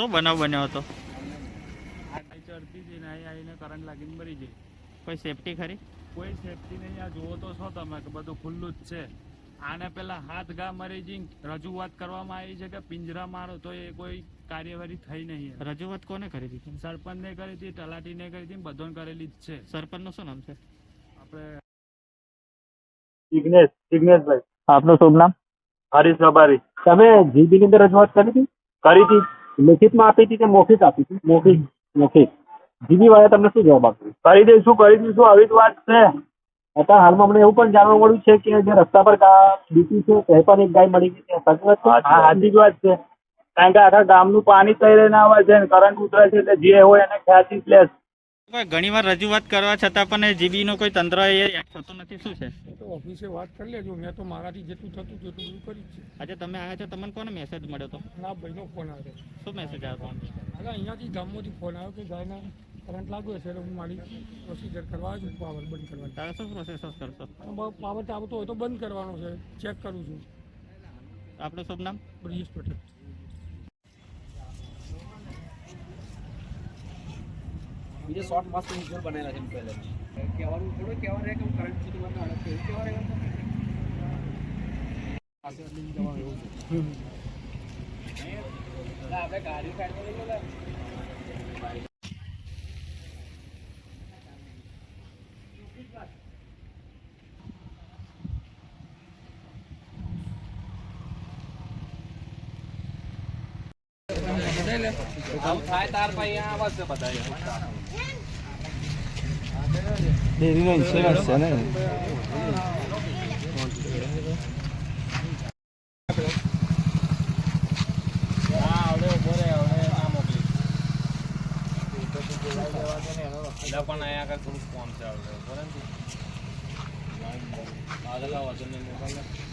શું બનાવ બન્યો હતો? ચડતી હતી ને અહીં આવીને કરંટ લાગીને મરી ગઈ. કોઈ સેફટી ખરી? કોઈ સેફટી નહીં. આ જુઓ તો છો તમે કે બધું ખુલ્લું જ છે. આને પેલા હાથ ગા મરી જઈ રજૂઆત કરવામાં આવી છે કે પિંજરા મારો તો એ કોઈ કાર્યવાહી થઈ નહીં રજૂઆત કોને કરી દીધી સરપંચને કરી હતી તલાટીને કરી હતી બધોને કરેલી જ છે. સરપંચનું શું નામ છે? આપણે જિગ્નેશ જિગ્નેશભાઈ. આપનું શુભ નામ? હરીશ રબારી. તમે જીબી ની અંદર રજૂઆત કરી હતી? કરી હતી? લેખિતમાં આપી હતી કે મૌખિક આપી હતી? મૌખિક મૌખિક. જીબી વાળા તમને શું જવાબ આપ્યો કરી દઈશું કરી દઈશું. આવી જ વાત છે. અત્યારે હાલમાં મને એવું પણ જાણવા મળ્યું છે કે જે રસ્તા પર બીતી છે તે પણ એક ગાય મળી ગઈ છે. સાચી વાત છે? સાચી જ વાત છે. કારણ કે આખા ગામનું પાણી તઈ ના આવે છે કરંટ ઉતરે છે એટલે જે હોય એને ખ્યાલથી જ લે છે. વાર રજૂઆત કરવા છતાં પણ જીબી નો કોઈ તંત્ર એ થતું નથી. શું છે? તો ઓફિસે વાત કરી લેજો. મેં તો મારાથી જેટલું થતું તેટલું બધું કરી છે. આજે તમે આવ્યા છો તમને કોનો મેસેજ મળ્યો હતો? ના ભાઈનો ફોન આવ્યો. શું મેસેજ આવ્યો હતો અહીંયાથી ગામમાંથી ફોન આવ્યો કે ગાયના કરંટ લાગ્યો છે એટલે હું મારી પ્રોસિજર કરવા છું પાવર બંધ કરવાની. તારે શું પ્રોસેસ કરશો? પાવર આવતો હોય તો બંધ કરવાનો છે. ચેક કરું છું. આપણું શુભ નામ? બ્રિજેશ પટેલ. બીજે શોર્ટ મસ્ત વિઝ્યુઅલ બનાવેલા છે પહેલે કહેવાનું થોડું કહેવાનું રહે કે હું કરંટ સુધી મને અલગ કેવું કહેવા રહે પાસે લઈને જવાનું એવું છે એટલે આપણે ગાડી કાઢવા લઈ ગયેલા આવું થાય તાર પછી અહીંયા આવશે બધા ડેરીનો ઇન્સ્યોરન્સ છે ને પણ અહીંયા આગળ થોડુંક કોમ છે આવડે બરાબર આગળ લાવો છો ને મોકલ